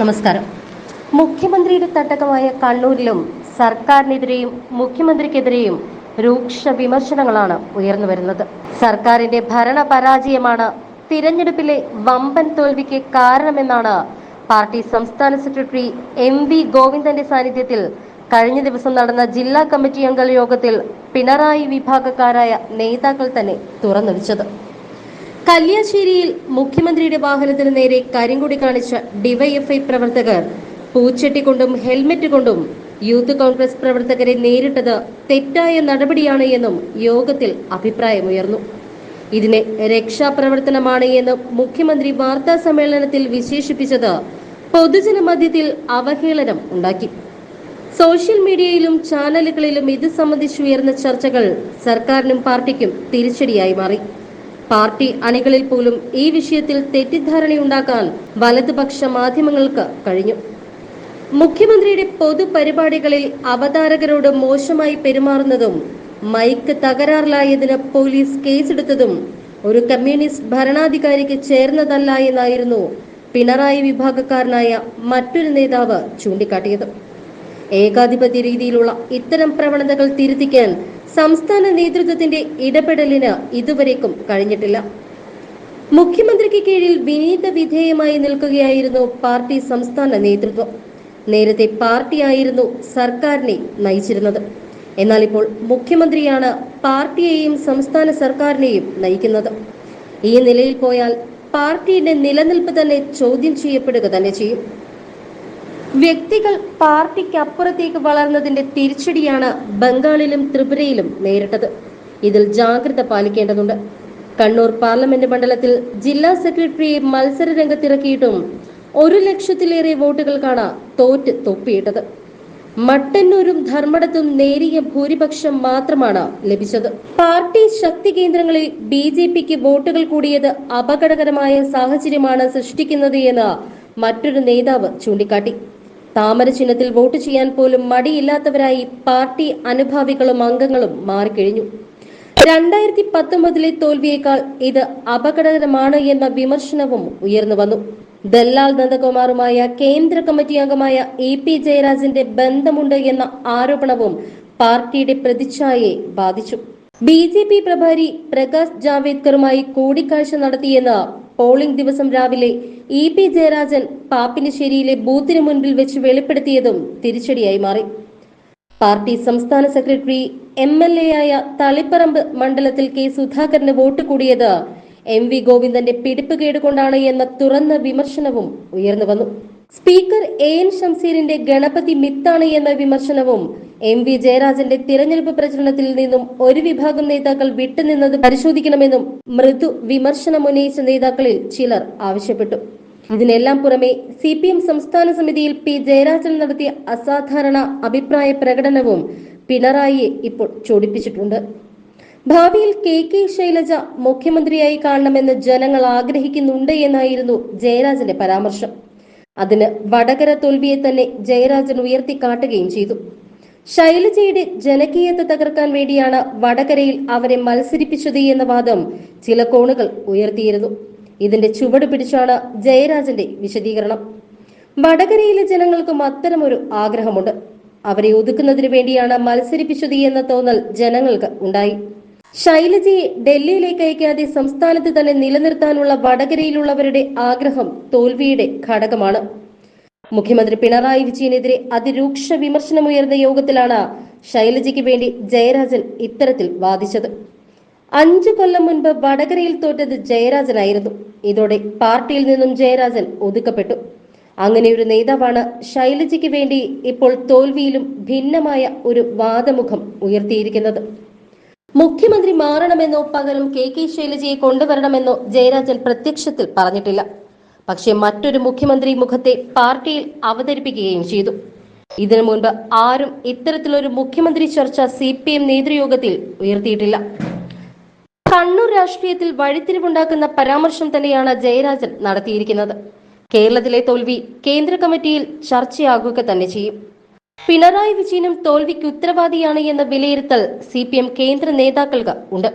നമസ്കാരം. മുഖ്യമന്ത്രിയുടെ തട്ടകമായ കണ്ണൂരിലും സർക്കാരിനെതിരെയും മുഖ്യമന്ത്രിക്കെതിരെയും രൂക്ഷ വിമർശനങ്ങളാണ് ഉയർന്നു വരുന്നത്. സർക്കാരിന്റെ ഭരണ പരാജയമാണ് തിരഞ്ഞെടുപ്പിലെ വമ്പൻ തോൽവിക്ക് കാരണമെന്നാണ് പാർട്ടി സംസ്ഥാന സെക്രട്ടറി എം വി ഗോവിന്ദന്റെ സാന്നിധ്യത്തിൽ കഴിഞ്ഞ ദിവസം നടന്ന ജില്ലാ കമ്മിറ്റി അംഗ യോഗത്തിൽ പിണറായി വിഭാഗക്കാരായ നേതാക്കൾ തന്നെ തുറന്നടിച്ചത്. കല്യാശ്ശേരിയിൽ മുഖ്യമന്ത്രിയുടെ വാഹനത്തിന് നേരെ കരിങ്കൊടി കാണിച്ച ഡിവൈഎഫ്ഐ പ്രവർത്തകർ പൂച്ചട്ടി കൊണ്ടും ഹെൽമെറ്റ് കൊണ്ടും യൂത്ത് കോൺഗ്രസ് പ്രവർത്തകരെ നേരിട്ടത് തെറ്റായ നടപടിയാണ് എന്നും യോഗത്തിൽ അഭിപ്രായമുയർന്നു. ഇതിനെ രക്ഷാപ്രവർത്തനമാണ് എന്ന് മുഖ്യമന്ത്രി വാർത്താ സമ്മേളനത്തിൽ വിശേഷിപ്പിച്ചത് പൊതുജന മധ്യത്തിൽ അവഹേളനം ഉണ്ടാക്കി. സോഷ്യൽ മീഡിയയിലും ചാനലുകളിലും ഇത് സംബന്ധിച്ചുയർന്ന ചർച്ചകൾ സർക്കാരിനും പാർട്ടിക്കും തിരിച്ചടിയായി മാറി. പാർട്ടി അണികളിൽ പോലും ഈ വിഷയത്തിൽ തെറ്റിദ്ധാരണയുണ്ടാക്കാൻ വലതുപക്ഷ മാധ്യമങ്ങൾക്ക് കഴിഞ്ഞു. മുഖ്യമന്ത്രിയുടെ പൊതുപരിപാടികളിൽ അവതാരകരോട് മോശമായി പെരുമാറുന്നതും മൈക്ക് തകരാറിലായതിന് പോലീസ് കേസെടുത്തതും ഒരു കമ്മ്യൂണിസ്റ്റ് ഭരണാധികാരിക്ക് ചേർന്നതല്ല എന്നായിരുന്നു പിണറായി വിഭാഗക്കാരനായ മറ്റൊരു നേതാവ് ചൂണ്ടിക്കാട്ടിയത്. ഏകാധിപത്യ രീതിയിലുള്ള ഇത്തരം പ്രവണതകൾ തിരുത്തിക്കാൻ സംസ്ഥാന നേതൃത്വത്തിന്റെ ഇടപെടലിന് ഇതുവരേക്കും കഴിഞ്ഞിട്ടില്ല. മുഖ്യമന്ത്രിക്ക് കീഴിൽ വിനീത വിധേയമായി നിൽക്കുകയായിരുന്നു പാർട്ടി സംസ്ഥാന നേതൃത്വം. നേരത്തെ പാർട്ടിയായിരുന്നു സർക്കാരിനെ നയിച്ചിരുന്നത്. എന്നാൽ ഇപ്പോൾ മുഖ്യമന്ത്രിയാണ് പാർട്ടിയെയും സംസ്ഥാന സർക്കാരിനെയും നയിക്കുന്നത്. ഈ നിലയിൽ പോയാൽ പാർട്ടിയുടെ നിലനിൽപ്പ് തന്നെ ചോദ്യം ചെയ്യപ്പെടുക തന്നെ ചെയ്യും. വ്യക്തികൾ പാർട്ടിക്ക് അപ്പുറത്തേക്ക് വളർന്നതിന്റെ തിരിച്ചടിയാണ് ബംഗാളിലും ത്രിപുരയിലും നേരിട്ടത്. ഇതിൽ ജാഗ്രത പാലിക്കേണ്ടതുണ്ട്. കണ്ണൂർ പാർലമെന്റ് മണ്ഡലത്തിൽ ജില്ലാ സെക്രട്ടറിയെ മത്സര രംഗത്തിറക്കിയിട്ടും ഒരു ലക്ഷത്തിലേറെ വോട്ടുകൾക്കാണ് തോറ്റ് തൊപ്പിയിട്ടത്. മട്ടന്നൂരും ധർമ്മടത്തും നേരിയ ഭൂരിപക്ഷം മാത്രമാണ് ലഭിച്ചത്. പാർട്ടി ശക്തി കേന്ദ്രങ്ങളിൽ ബി ജെ പിക്ക് വോട്ടുകൾ കൂടിയത് അപകടകരമായ സാഹചര്യമാണ് സൃഷ്ടിക്കുന്നത് എന്ന് മറ്റൊരു നേതാവ് ചൂണ്ടിക്കാട്ടി. താമര ചിഹ്നത്തിൽ വോട്ട് ചെയ്യാൻ പോലും മടിയില്ലാത്തവരായി പാർട്ടി അനുഭാവികളും അംഗങ്ങളും മാറിക്കഴിഞ്ഞു. രണ്ടായിരത്തി പത്തൊമ്പതിലെ തോൽവിയേക്കാൾ ഇത് അപകടകരമാണ് എന്ന വിമർശനവും ഉയർന്നു വന്നു. ദല്ലാൽ നന്ദകുമാറുമായ കേന്ദ്ര കമ്മിറ്റി അംഗമായ എ പി ജയരാജന്റെ ബന്ധമുണ്ട് എന്ന ആരോപണവും പാർട്ടിയുടെ പ്രതിച്ഛായയെ ബാധിച്ചു. ബി ജെ പി പ്രഭാരി പ്രകാശ് ജാവേദ്കറുമായി കൂടിക്കാഴ്ച നടത്തിയെന്ന് പോളിംഗ് ദിവസം രാവിലെ ഇ പി ജയരാജൻ പാപ്പിനിശ്ശേരിയിലെ ബൂത്തിന് മുൻപിൽ വെച്ച് വെളിപ്പെടുത്തിയതും തിരിച്ചടിയായി മാറി. പാർട്ടി സംസ്ഥാന സെക്രട്ടറി എം എൽ എ ആയ തളിപ്പറമ്പ് മണ്ഡലത്തിൽ കെ സുധാകരന് വോട്ട് കൂടിയത് എം വി ഗോവിന്ദന്റെ പിടിപ്പ് കേടുകൊണ്ടാണ് എന്ന തുറന്ന വിമർശനവും ഉയർന്നു വന്നു. സ്പീക്കർ എ എൻ ഷംസീറിന്റെ ഗണപതി മിത്താണ് എന്ന വിമർശനവും എം വി ജയരാജന്റെ തിരഞ്ഞെടുപ്പ് പ്രചരണത്തിൽ നിന്നും ഒരു വിഭാഗം നേതാക്കൾ വിട്ടുനിന്നത് പരിശോധിക്കണമെന്നും മൃദു വിമർശനമുന്നയിച്ച നേതാക്കളിൽ ചിലർ ആവശ്യപ്പെട്ടു. ഇതിനെല്ലാം പുറമെ സി പി എം സംസ്ഥാന സമിതിയിൽ പി ജയരാജൻ നടത്തിയ അസാധാരണ അഭിപ്രായ പ്രകടനവും പിണറായിയെ ഇപ്പോൾ ചൊടിപ്പിച്ചിട്ടുണ്ട്. ഭാവിയിൽ കെ കെ ശൈലജ മുഖ്യമന്ത്രിയായി കാണണമെന്ന് ജനങ്ങൾ ആഗ്രഹിക്കുന്നുണ്ട് എന്നായിരുന്നു ജയരാജന്റെ പരാമർശം. അതിന് വടകര തോൽവിയെ തന്നെ ജയരാജൻ ഉയർത്തിക്കാട്ടുകയും ചെയ്തു. ശൈലജയുടെ ജനകീയത തകർക്കാൻ വേണ്ടിയാണ് വടകരയിൽ അവരെ മത്സരിപ്പിച്ചത് എന്ന വാദം ചില കോണുകൾ ഉയർത്തിയിരുന്നു. ഇതിന്റെ ചുവട് പിടിച്ചാണ് ജയരാജന്റെ വിശദീകരണം. വടകരയിലെ ജനങ്ങൾക്കും അത്തരമൊരു ആഗ്രഹമുണ്ട്. അവരെ ഒതുക്കുന്നതിന് വേണ്ടിയാണ് മത്സരിപ്പിച്ചത് എന്ന തോന്നൽ ജനങ്ങൾക്ക് ഉണ്ടായി. ശൈലജയെ ഡൽഹിയിലേക്ക് അയക്കാതെ സംസ്ഥാനത്ത് തന്നെ നിലനിർത്താനുള്ള വടകരയിലുള്ളവരുടെ ആഗ്രഹം തോൽവിയുടെ ഘടകമാണ്. മുഖ്യമന്ത്രി പിണറായി വിജയനെതിരെ അതിരൂക്ഷ വിമർശനമുയർന്ന യോഗത്തിലാണ് ശൈലജയ്ക്ക് വേണ്ടി ജയരാജൻ ഇത്തരത്തിൽ വാദിച്ചത്. അഞ്ചു കൊല്ലം മുൻപ് വടകരയിൽ തോറ്റത് ജയരാജനായിരുന്നു. ഇതോടെ പാർട്ടിയിൽ നിന്നും ജയരാജൻ ഒതുക്കപ്പെട്ടു. അങ്ങനെ ഒരു നേതാവാണ് ശൈലജയ്ക്ക് വേണ്ടി ഇപ്പോൾ തോൽവിയിലും ഭിന്നമായ ഒരു വാദമുഖം ഉയർത്തിയിരിക്കുന്നത്. മുഖ്യമന്ത്രി മാറണമെന്നോ പകരം കെ കെ ശൈലജയെ കൊണ്ടുവരണമെന്നോ ജയരാജൻ പ്രത്യക്ഷത്തിൽ പറഞ്ഞിട്ടില്ല. പക്ഷേ മറ്റൊരു മുഖ്യമന്ത്രി മുഖത്തെ പാർട്ടിയിൽ അവതരിപ്പിക്കുകയും ചെയ്തു. ഇതിനു മുൻപ് ആരും ഇത്തരത്തിലൊരു മുഖ്യമന്ത്രി ചർച്ച സി പി എം നേതൃയോഗത്തിൽ ഉയർത്തിയിട്ടില്ല. കണ്ണൂർ രാഷ്ട്രീയത്തിൽ വഴിത്തിരിവുണ്ടാക്കുന്ന പരാമർശം തന്നെയാണ് ജയരാജൻ നടത്തിയിരിക്കുന്നത്. കേരളത്തിലെ തോൽവി കേന്ദ്ര കമ്മിറ്റിയിൽ ചർച്ചയാകുക തന്നെ ചെയ്യും. പിണറായി വിജയനും തോൽവിക്ക് ഉത്തരവാദിയാണ് എന്ന വിലയിരുത്തൽ സി പി എം കേന്ദ്ര നേതാക്കൾക്ക് ഉണ്ട്.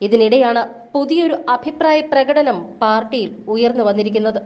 ഇതിനിടെയാണ് പുതിയൊരു അഭിപ്രായ പ്രകടനം പാർട്ടിയിൽ ഉയർന്നു വന്നിരിക്കുന്നത്.